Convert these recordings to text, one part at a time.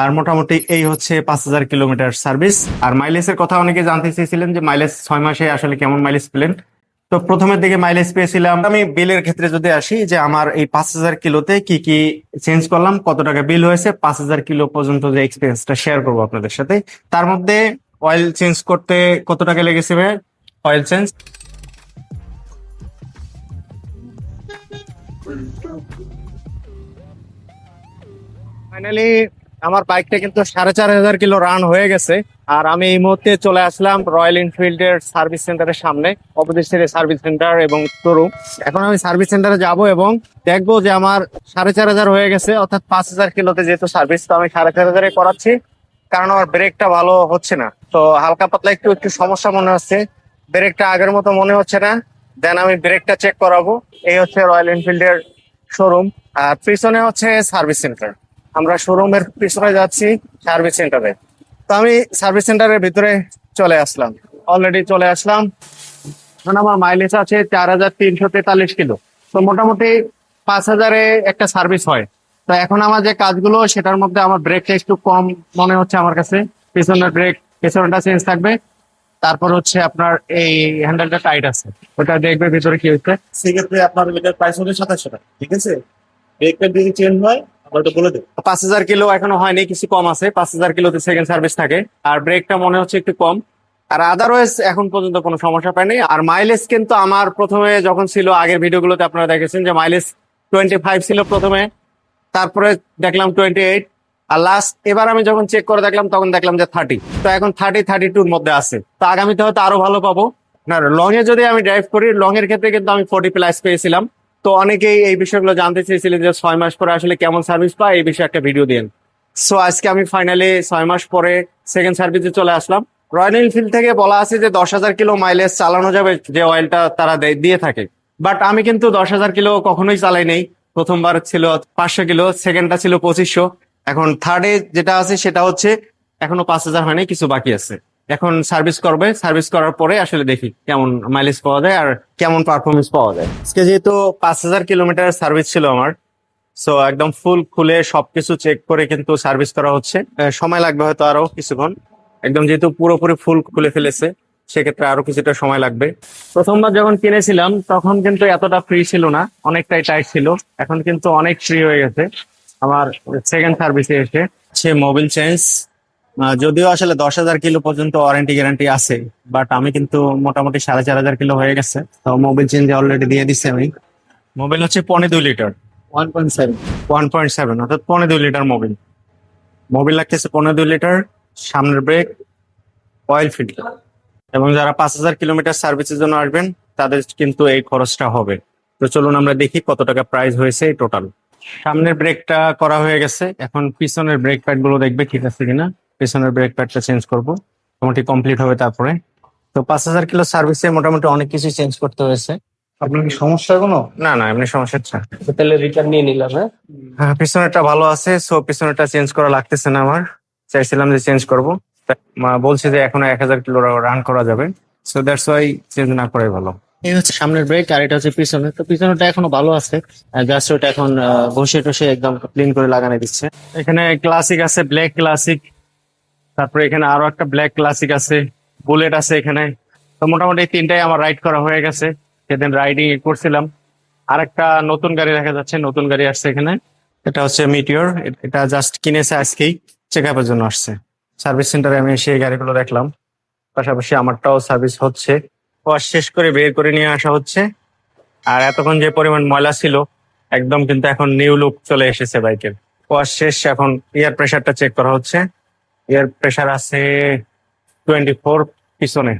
আর মোটামুটি এই হচ্ছে পাঁচ হাজার কিলোমিটার সার্ভিস। আর মাইলেজের কথা অনেকে জানতে চেয়েছিলেন যে মাইলেজ ছয় মাসে আসলে কেমন মাইলেজ পেলেন। তো প্রথমের দিকে মাইলেজ পেয়েছিলাম। আমি বিলের ক্ষেত্রে যদি আসি যে আমার এই পাঁচ হাজার কিলোতে কি কি চেঞ্জ করলাম, কত টাকা বিল হয়েছে, পাঁচ হাজার কিলো পর্যন্ত যে এক্সপিরিয়েন্সটা শেয়ার করব আপনাদের সাথে। তার মধ্যে অয়েল চেঞ্জ করতে কত টাকা লেগেছে ভাই? অয়েল চেঞ্জ ফাইনালি আমার বাইকটা কিন্তু সাড়ে চার হাজার কিলো রান হয়ে গেছে। আর আমি এই মুহূর্তে চলে আসলাম রয়্যাল এনফিল্ডের সার্ভিস সেন্টারের সামনে অপোজিট সার্ভিস সেন্টার এবং শোরুম এখন আমি সার্ভিস সেন্টারে যাব এবং দেখব যে আমার সাড়ে চার হাজার হয়ে গেছে, অর্থাৎ পাঁচ হাজার কিলোতে যেহেতু সার্ভিস তো আমি সাড়ে চার হাজারে করাচ্ছি। কারণ আমার ব্রেকটা ভালো হচ্ছে না। তো হালকা পাতলা একটু একটু সমস্যা মনে হচ্ছে। ব্রেকটা আগের মতো মনে হচ্ছে না। দেন আমি ব্রেকটা চেক করাবো। এই হচ্ছে রয়্যাল এনফিল্ডের শোরুম আর পিছনে হচ্ছে সার্ভিস সেন্টার আমরা শোরুমের পিছনে যাচ্ছি সার্ভিস সেন্টারে তো আমি সার্ভিস সেন্টারের ভিতরে চলে আসলাম। অলরেডি চলে আসলাম। এখন আমার মাইলেজ আছে চার হাজার তিনশো তেতাল্লিশ কিলো। তো মোটামুটি পাঁচ হাজারে একটা সার্ভিস হয়। তো এখন আমার যে কাজগুলো, সেটার মধ্যে আমার ব্রেকটা একটু কম মনে হচ্ছে আমার কাছে। পিছনের ব্রেক পিছনটা চেঞ্জ থাকবে। তারপর হচ্ছে আপনার এই হ্যান্ডেলটা টাইট আছে। ওটা দেখবে ভিতরে কি হচ্ছে। সেক্ষেত্রে আপনার এটার প্রাইস হচ্ছে সাতাশশো টাকা, ঠিক আছে? ব্রেকটা যদি চেঞ্জ হয় পাঁচ হাজার কিলো এখনও হয়নি, কিছু কম আছে। পাঁচ হাজার কিলোতে সেকেন্ড সার্ভিস থাকে। আর ব্রেকটা মনে হচ্ছে একটু কম। আর আদারওয়াইজ এখন পর্যন্ত কোনো সমস্যা আর মাইলেজ কিন্তু আমার প্রথমে যখন ছিল, আগের ভিডিওগুলোতে আপনারা দেখেছেন যে মাইলেজ টোয়েন্টি ফাইভ ছিল প্রথমে। তারপরে দেখলাম টোয়েন্টি এইট আর লাস্ট এবার আমি যখন চেক করে দেখলাম, তখন দেখলাম যে থার্টি তো এখন থার্টি থার্টি টুর মধ্যে আছে। তো আগামীতে হয়তো আরও ভালো পাবো। না লং এ যদি আমি ড্রাইভ করি লং এর ক্ষেত্রে কিন্তু আমি ফোর্টি প্লাস পেয়েছিলাম। তো অনেকেই এই বিষয়গুলো জানতে চেয়েছিলেন যে ছয় মাস পরে আসলে কেমন সার্ভিস পায়, এই বিষয়ে একটা ভিডিও দিন সো আজকে আমি ফাইনালি ছয় মাস পরে সেকেন্ড সার্ভিসে চলে আসলাম। রয়্যাল এনফিল্ড থেকে বলা আছে যে দশ হাজার কিলো মাইলেজ চালানো যাবে যে অয়েলটা তারা দিয়ে থাকে। বাট আমি কিন্তু দশ হাজার কিলো কখনোই চালাই নেই। প্রথমবার ছিল পাঁচশো কিলো সেকেন্ডটা ছিল পঁচিশশো। এখন থার্ডে যেটা আছে সেটা হচ্ছে এখনও পাঁচ হাজার হয়নি, কিছু বাকি আছে। এখন সার্ভিস করবে সার্ভিস করার পরে আসলে দেখি কেমন মাইলেজ পাওয়া যায় আর কেমন পারফরমেন্স পাওয়া যায়। আজকে যেহেতু পাঁচ হাজার কিলোমিটার সার্ভিস ছিল আমার সো একদম ফুল খুলে সবকিছু চেক করে কিন্তু সার্ভিস করা হচ্ছে। সময় লাগবে হয়তো আরও কিছুক্ষণ। একদম যেহেতু পুরোপুরি ফুল খুলে ফেলেছে, সেক্ষেত্রে আরও কিছুটা সময় লাগবে। প্রথমবার যখন কিনেছিলাম, তখন কিন্তু এতটা ফ্রি ছিল না, অনেকটাই টাইট ছিল। এখন কিন্তু অনেক ফ্রি হয়ে গেছে। আমার সেকেন্ড সার্ভিসে এসে। সে মোবিল চেঞ্জ যদিও আসলে দশ হাজার কিলো পর্যন্ত ওয়ারেন্টি গ্যারান্টি আছে বাট আমি কিন্তু মোটামুটি সাড়ে চার হাজার কিলো হয়ে গেছে। তো মোবিল চেঞ্জ অলরেডি দিয়ে দিচ্ছি আমি। মোবিল হচ্ছে পনে দুই litre. One point seven one point seven অর্থাৎ পনে দুই লিটার মোবিল মোবিল লাগতেছে পনে দুই লিটার সামনের ব্রেক অয়েল ফিল্টার এবং যারা পাঁচ হাজার কিলোমিটার সার্ভিসের জন্য আসবেন তাদের কিন্তু এই খরচটা হবে। তো চলুন আমরা দেখি কত টাকা প্রাইস হয়েছে টোটাল সামনের ব্রেকটা করা হয়ে গেছে এখন পিছনের ব্রেক প্যাডগুলো দেখবে ঠিক আছে কিনা। পিছনের ব্রেক প্যাডটা চেঞ্জ করব। মোটামুটি কমপ্লিট হবে তারপরে। তো পাঁচ হাজার কিলো সার্ভিসে মোটামুটি অনেক কিছু চেঞ্জ করতে হয়েছে। আপনার কি সমস্যা কোনো? না না এমনি সমস্যা না। তাহলে রিটার্ন নিয়ে নিলাম হ্যাঁ? হ্যাঁ পিছনেরটা ভালো আছে সো পিছনেরটা চেঞ্জ করা লাগতেছে না আমার। চাইছিলাম যে চেঞ্জ করব। মা বলছে যে এখন এক হাজার কিলো রান করা যাবে। সো দ্যাটস ওয়াই চেঞ্জ না করাই ভালো। এই হচ্ছে সামনের ব্রেক আর এটা হচ্ছে পিছনে তো পিছনেরটা এখনও ভালো আছে। জাস্ট ওটা এখন ঘষে টসে একদম ক্লিন করে লাগানো দিচ্ছে। এখানে ক্লাসিক আছে ব্ল্যাক ক্লাসিক তারপরে এখানে আরও একটা ব্ল্যাক ক্লাসিক আছে বুলেট আছে এখানে। তো মোটামুটি তিনটাই আমার রাইড করা হয়ে গেছে। সেদিন রাইডিং করছিলাম। আর একটা নতুন গাড়ি দেখা যাচ্ছে, নতুন গাড়ি আসছে এখানে। এটা হচ্ছে মিটিওর এটা জাস্ট কিনেছে আজকেই চেক আপের জন্য আসছে। সার্ভিস সেন্টারে আমি সেই গাড়িগুলো দেখলাম। পাশাপাশি আমারটাও সার্ভিস হচ্ছে। ওয়াশ শেষ করে বের করে নিয়ে আসা হচ্ছে। আর এতক্ষণ যে পরিমাণ ময়লা ছিল, একদম কিন্তু এখন নিউ লুক চলে এসেছে বাইকের ওয়াশ শেষ এখন এয়ার প্রেশারটা চেক করা হচ্ছে। এয়ার প্রেশার আছে টোয়েন্টি ফোর পিছনে।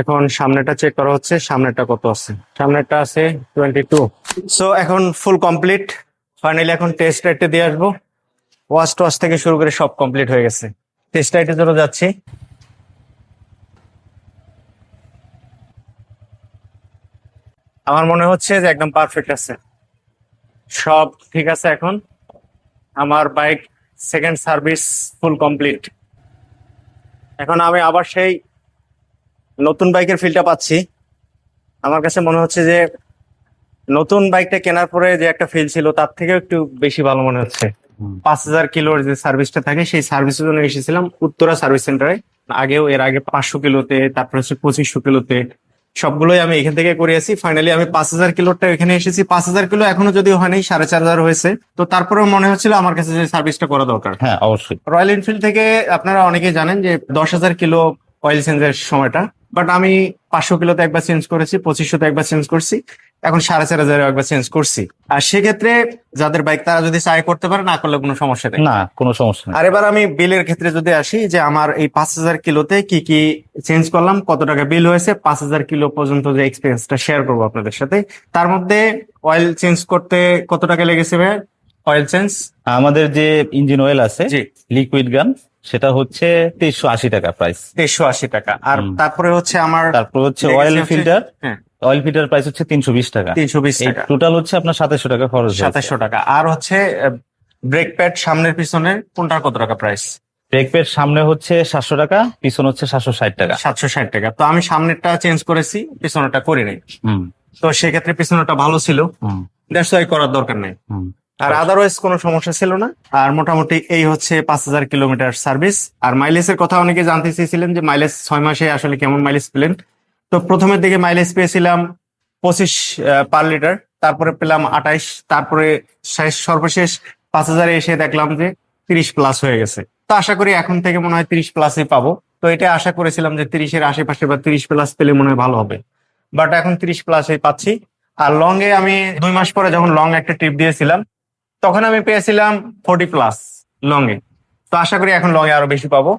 এখন সামনেটা চেক করা হচ্ছে সামনেটা কত আছে? সামনেটা আছে টোয়েন্টি টু সো এখন ফুল কমপ্লিট ফাইনালি এখন টেস্ট রাইটে দিয়ে আসব। ওয়াশ টোয়াশ থেকে শুরু করে সব কমপ্লিট হয়ে গেছে। টেস্ট রাইটের জন্য যাচ্ছি। আমার মনে হচ্ছে যে একদম পারফেক্ট আছে। সব ঠিক আছে এখন। আমার bike second service full complete এখন আমি আবার সেই নতুন বাইকের ফিলটা পাচ্ছি। আমার কাছে মনে হচ্ছে যে নতুন বাইকটা কেনার পরে যে একটা ফিল ছিল তার থেকে একটু বেশি ভালো মনে হচ্ছে। পাঁচ হাজার কিলোর যে সার্ভিসটা থাকে সেই সার্ভিসের জন্য এসেছিলাম উত্তরা সার্ভিস সেন্টারে আগেও এর আগে পাঁচশো কিলোতে তারপর হচ্ছে পঁচিশশো কিলোতে। সবগুলোই আমি এখান থেকে করে করিয়েছি ফাইনালি আমি পাঁচ হাজার কিলোটা এখানে এসেছি। পাঁচ হাজার কিলো এখনও যদি হয়নি সাড়ে চার হাজার হয়েছে। তো তারপরেও মনে হচ্ছিল আমার কাছে যে সার্ভিসটা করা দরকার। হ্যাঁ অবশ্যই। রয়্যাল এনফিল্ড থেকে আপনারা অনেকেই জানেন যে দশ হাজার কিলো অয়েল চেঞ্জের সময়টা। বাট আমি পাঁচশো কিলোতে একবার চেঞ্জ করেছি পঁচিশশোতে একবার চেঞ্জ করছি। এখন সাড়ে চার হাজার একবার চেঞ্জ করছি। আর সেক্ষেত্রে যাদের বাইক তারা যদি চাই করতে পারে না করলে কোনো সমস্যা নেই। না কোনো সমস্যা নেই। আর এবার আমি বিলের ক্ষেত্রে যদি আসি যে আমার এই পাঁচ হাজার কিলোতে কি কি চেঞ্জ করলাম কত টাকা বিল হয়েছে পাঁচ হাজার কিলো পর্যন্ত যে এক্সপিরিয়েন্সটা শেয়ার করব আপনাদের সাথে তার মধ্যে অয়েল চেঞ্জ করতে কত টাকা লেগেছে ভাই অয়েল চেঞ্জ আমাদের যে ইঞ্জিন অয়েল আছে লিকুইড গান সেটা হচ্ছে তেইশশো আশি টাকা প্রাইস তেইশশো আশি টাকা। আর তারপরে হচ্ছে আমার তারপরে হচ্ছে অয়েল হচ্ছে- ফিল্টার হ্যাঁ। অয়েল ফিল্টার প্রাইস হচ্ছে তিনশো বিশ টাকা। তিনশো বিশ টাকা। টোটাল হচ্ছে আপনার সাতাশশো টাকা খরচ সাতাশশো টাকা। আর হচ্ছে ব্রেক প্যাড সামনের পিছনের কোনটার কত টাকা প্রাইস ব্রেক প্যাড সামনে হচ্ছে সাতশো টাকা পিছন হচ্ছে সাতশো ষাট টাকা। সাতশো ষাট টাকা। তো আমি সামনেরটা চেঞ্জ করেছি পিছনেরটা করি নাই। হুম। তো সেক্ষেত্রে পিছনেরটা ভালো ছিল। ওয়াই করার দরকার নাই। আর আদারওয়াইজ কোনো সমস্যা ছিল না। আর মোটামুটি এই হচ্ছে পাঁচ হাজার কিলোমিটার সার্ভিস আর মাইলেজের কথা অনেকে জানতে চেয়েছিলেন যে মাইলেজ ছয় মাসে আসলে কেমন মাইলেজ পেলেন তো প্রথমের দিকে মাইলেজ পেয়েছিলাম পঁচিশ পার লিটার তারপরে পেলাম আঠাইশ, তারপরে সর্বশেষ পাঁচ হাজারে এসে দেখলাম যে তিরিশ প্লাস হয়ে গেছে। তো আশা করি এখন থেকে মনে হয় তিরিশ প্লাসই পাবো। তো এটা আশা করেছিলাম যে তিরিশের আশেপাশে বা তিরিশ প্লাস পেলে মনে হয় ভালো হবে। বাট এখন তিরিশ প্লাসই পাচ্ছি। আর লং এ আমি দুই মাস পরে যখন লং একটা ট্রিপ দিয়েছিলাম, তখন আমি পেয়েছিলাম ফোর্টি প্লাস লং এ। তো আশা করি এখন লং এ আরও বেশি পাবো।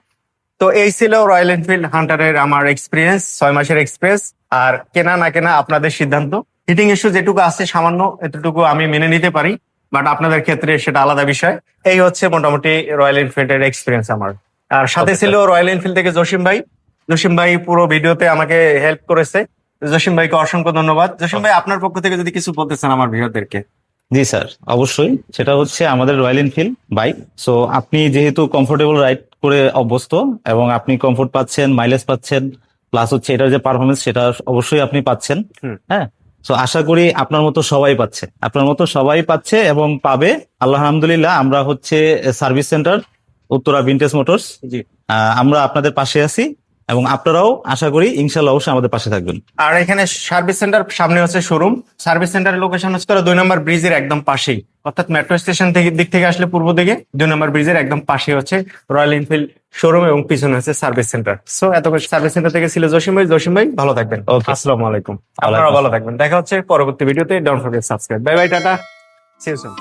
তো এই ছিল রয়্যাল এনফিল্ড হান্টারের আমার এক্সপিরিয়েন্স ছয় মাসের এক্সপিরিয়েন্স আর কেনা না কেনা আপনাদের সিদ্ধান্ত। হিটিং ইস্যু যেটুকু আছে সামান্য এতটুকু আমি মেনে নিতে পারি বাট আপনাদের ক্ষেত্রে সেটা আলাদা বিষয়। এই হচ্ছে মোটামুটি রয়্যাল এনফিল্ডের এক্সপিরিয়েন্স আমার। আর সাথে ছিল রয়্যাল এনফিল্ড থেকে জসিম ভাই। জসিম ভাই পুরো ভিডিওতে আমাকে হেল্প করেছে। জসিম ভাইকে অসংখ্য ধন্যবাদ। জসিম ভাই আপনার পক্ষ থেকে যদি কিছু বলতে চান আমার ভিডিওদেরকে জি স্যার অবশ্যই। সেটা হচ্ছে আমাদের রয়্যাল এনফিল্ড বাইক সো আপনি যেহেতু কমফোর্টেবল রাইড করে অভ্যস্ত এবং আপনি কমফোর্ট পাচ্ছেন মাইলেজ পাচ্ছেন প্লাস হচ্ছে এটার যে পারফরমেন্স সেটা অবশ্যই আপনি পাচ্ছেন। হ্যাঁ? সো আশা করি আপনার মতো সবাই পাচ্ছে। আপনার মতো সবাই পাচ্ছে এবং পাবে। আল্লাহ আলহামদুলিল্লাহ আমরা হচ্ছে service center Uttara vintage motors জি। আমরা আপনাদের পাশে আছি। এবং আপনারাও আশা করি ইনশাল্লাহ অবশ্যই আমাদের পাশে থাকবেন। আর এখানে সার্ভিস সেন্টার সামনে হচ্ছে শোরুম। সার্ভিস সেন্টারের লোকেশন হচ্ছে তারা দুই নম্বর ব্রিজের একদম পাশেই। অর্থাৎ মেট্রো স্টেশন থেকে দিক থেকে আসলে পূর্ব দিকে দুই নম্বর ব্রিজের একদম পাশে হচ্ছে রয়্যাল এনফিল্ড শোরুম এবং পিছনে হচ্ছে সার্ভিস সেন্টার। সো এত সার্ভিস সেন্টার থেকে ছিল জসিম ভাই। জসিম ভাই ভালো থাকবেন. আসসালামু আলাইকুম। আপনারা ভালো থাকবেন। দেখা হচ্ছে পরবর্তী ভিডিওতে don't forget subscribe bye bye tata. See you soon